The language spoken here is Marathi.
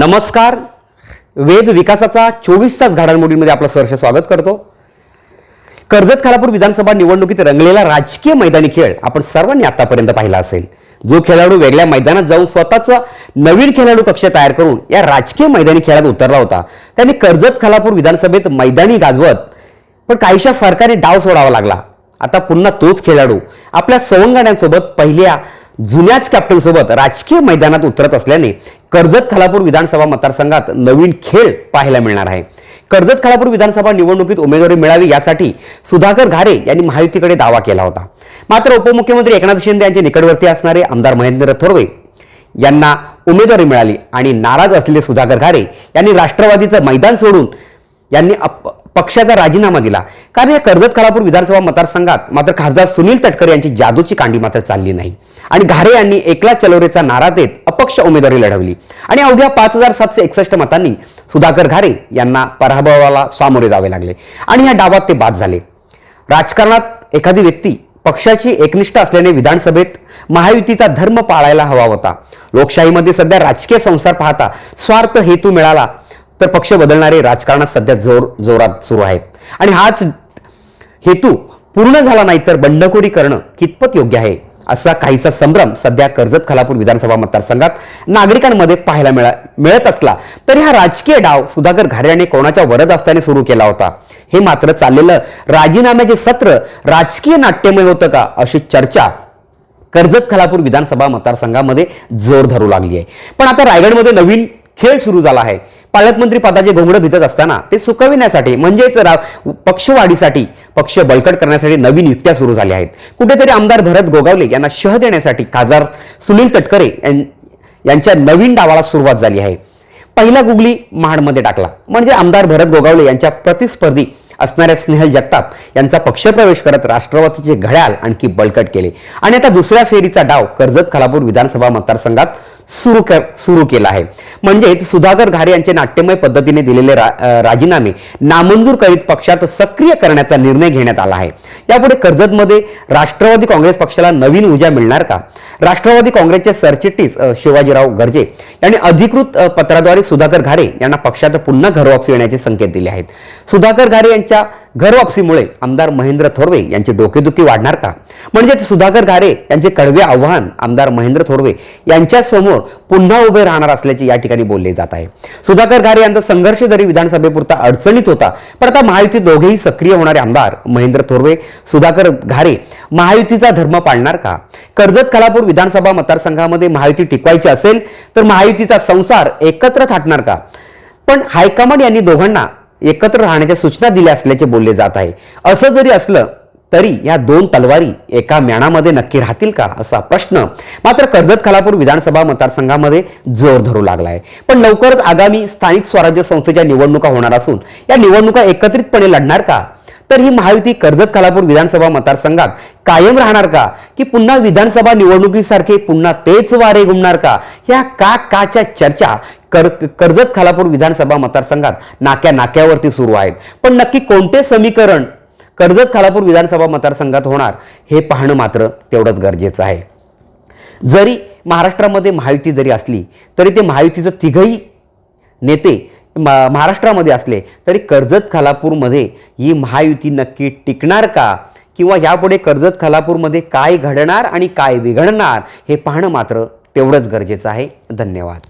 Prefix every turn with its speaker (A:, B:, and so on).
A: नमस्कार. वेद विकासाचा चोवीस तास घडामोडींमध्ये आपलं सहर्ष स्वागत करतो. कर्जत खालापूर विधानसभा निवडणुकीत रंगलेला राजकीय मैदानी खेळ आपण सर्वांनी आतापर्यंत पाहिला असेल. जो खेळाडू वेगळ्या मैदानात जाऊन स्वतःचा नवीन खेळाडू कक्ष तयार करून या राजकीय मैदानी खेळात उतरला होता. त्यांनी कर्जत खालापूर विधानसभेत मैदानी गाजवत पण काहीशा फरकाने डाव सोडावा लागला. आता पुन्हा तोच खेळाडू आपल्या सवंगड्यांसोबत पहिल्या जुन्याच कॅप्टनसोबत राजकीय मैदानात उतरत असल्याने कर्जत खालापूर विधानसभा मतदारसंघात नवीन खेळ पाहायला मिळणार आहे. कर्जत खालापूर विधानसभा निवडणुकीत उमेदवारी मिळावी यासाठी सुधाकर घारे यांनी महायुतीकडे दावा केला होता. मात्र उपमुख्यमंत्री एकनाथ शिंदे यांचे निकटवर्ती असणारे आमदार महेंद्र थोरवे यांना उमेदवारी मिळाली आणि नाराज असलेले सुधाकर घारे यांनी राष्ट्रवादीचं मैदान सोडून यांनी अप- पक्षाचा राजीनामा दिला. कारण या कर्जत खालापूर विधानसभा मतदारसंघात मात्र खासदार सुनील तटकरे यांची जादूची कांडी मात्र चालली नाही. आणि घारे यांनी एकला चलोरेचा नारा देत अपक्ष उमेदवारी लढवली. आणि अवघ्या पाच हजार सातशे एकसष्ट मतांनी सुधाकर घारे यांना पराभवाला सामोरे जावे लागले. आणि या डावात ते बाद झाले. राजकारणात एखादी व्यक्ती पक्षाची एकनिष्ठ असल्याने विधानसभेत महायुतीचा धर्म पाळायला हवा होता. लोकशाहीमध्ये सध्या राजकीय संसार पाहता स्वार्थ हेतू मिळाला तर पक्ष बदलणारे राजकारणात सध्या जोर जोरात सुरू आहेत. आणि हाच हेतू पूर्ण झाला नाही तर बंडखोरी करणं कितपत योग्य आहे असा काहीसा संभ्रम सध्या कर्जत खालापूर विधानसभा मतदारसंघात नागरिकांमध्ये पाहायला मिळा मिळत असला तरी हा राजकीय डाव सुधाकर घाऱ्याने कोणाच्या वरद असताना सुरू केला होता? हे मात्र चाललेलं राजीनाम्याचे सत्र राजकीय नाट्यमय होतं का अशी चर्चा कर्जत खालापूर विधानसभा मतदारसंघामध्ये जोर धरू लागली आहे. पण आता रायगडमध्ये नवीन खेळ सुरू झाला आहे. पालकमंत्री पदाचे घोंगडं भिजत असताना ते सुकविण्यासाठी म्हणजेच पक्षवाढीसाठी पक्ष बळकट करण्यासाठी नवीन युक्त्या सुरू झाल्या आहेत. कुठेतरी आमदार भरत गोगावले यांना शह देण्यासाठी खासदार सुनील तटकरे यांच्या नवीन डावाला सुरुवात झाली आहे. पहिला गुगली महाडमध्ये टाकला. म्हणजे आमदार भरत गोगावले यांच्या प्रतिस्पर्धी असणाऱ्या स्नेहल जगताप यांचा पक्षप्रवेश करत राष्ट्रवादीचे घड्याल आणखी बळकट केले. आणि आता दुसऱ्या फेरीचा डाव कर्जत खालापूर विधानसभा मतदारसंघात सुरू सुरू केला आहे. म्हणजेच सुधाकर घारे यांचे नाट्यमय पद्धतीने दिलेले रा, राजीनामे नामंजूर करीत पक्षात सक्रिय करण्याचा निर्णय घेण्यात आला आहे. यापुढे कर्जतमध्ये राष्ट्रवादी काँग्रेस पक्षाला नवीन ऊर्जा मिळणार का? राष्ट्रवादी काँग्रेसचे सरचिटणीस शिवाजीराव गर्जे यांनी अधिकृत पत्राद्वारे सुधाकर घारे यांना पक्षात पुन्हा घरवापसी येण्याचे संकेत दिले आहेत. सुधाकर घारे यांच्या घरवापसीमुळे आमदार महेंद्र थोरवे यांची डोकेदुखी वाढणार का? म्हणजेच सुधाकर घारे यांचे कडवे आव्हान आमदार महेंद्र थोरवे यांच्या समोर पुन्हा उभे राहणार असल्याचे या ठिकाणी बोलले जात आहे. सुधाकर घारे यांचा संघर्ष जरी विधानसभेपुरता अडचणीत होता पण आता महायुती दोघेही सक्रिय होणारे आमदार महेंद्र थोरवे सुधाकर घारे महायुतीचा धर्म पाळणार का? कर्जत खालापूर विधानसभा मतदारसंघामध्ये महायुती टिकवायची असेल तर महायुतीचा संसार एकत्र थाटणार का? पण हायकमांड यांनी दोघांना एकत्र राहण्याच्या सूचना दिल्या असल्याचे बोलले जात आहे. असं जरी असलं तरी या दोन तलवारी एका म्याणामध्ये नक्की राहतील का? असा प्रश्न मात्र कर्जत खालापूर विधानसभा मतदारसंघामध्ये जोर धरू लागला आहे पण लवकरच आगामी स्थानिक स्वराज्य संस्थेच्या निवडणुका होणार असून या निवडणुका एकत्रितपणे लढणार का? तर ही महायुती कर्जत खालापूर विधानसभा मतदारसंघात कायम राहणार का? की पुन्हा विधानसभा निवडणुकीसारखे पुन्हा तेच वारे घुमणार का? ह्या का काच्या चर्चा कर कर्जत खालापूर विधानसभा मतदारसंघात नाक्या नाक्यावरती सुरू आहेत. पण नक्की कोणते समीकरण कर्जत खालापूर विधानसभा मतदारसंघात होणार हे पाहणं मात्र तेवढंच गरजेचं आहे. जरी महाराष्ट्रामध्ये महायुती जरी असली तरी ते महायुतीचं तिघही नेते म- महाराष्ट्रामध्ये असले तरी कर्जत खालापूरमध्ये ही महायुती नक्की टिकणार का? किंवा यापुढे कर्जत खालापूरमध्ये काय घडणार आणि काय बिघडणार हे पाहणं मात्र तेवढंच गरजेचं आहे. धन्यवाद.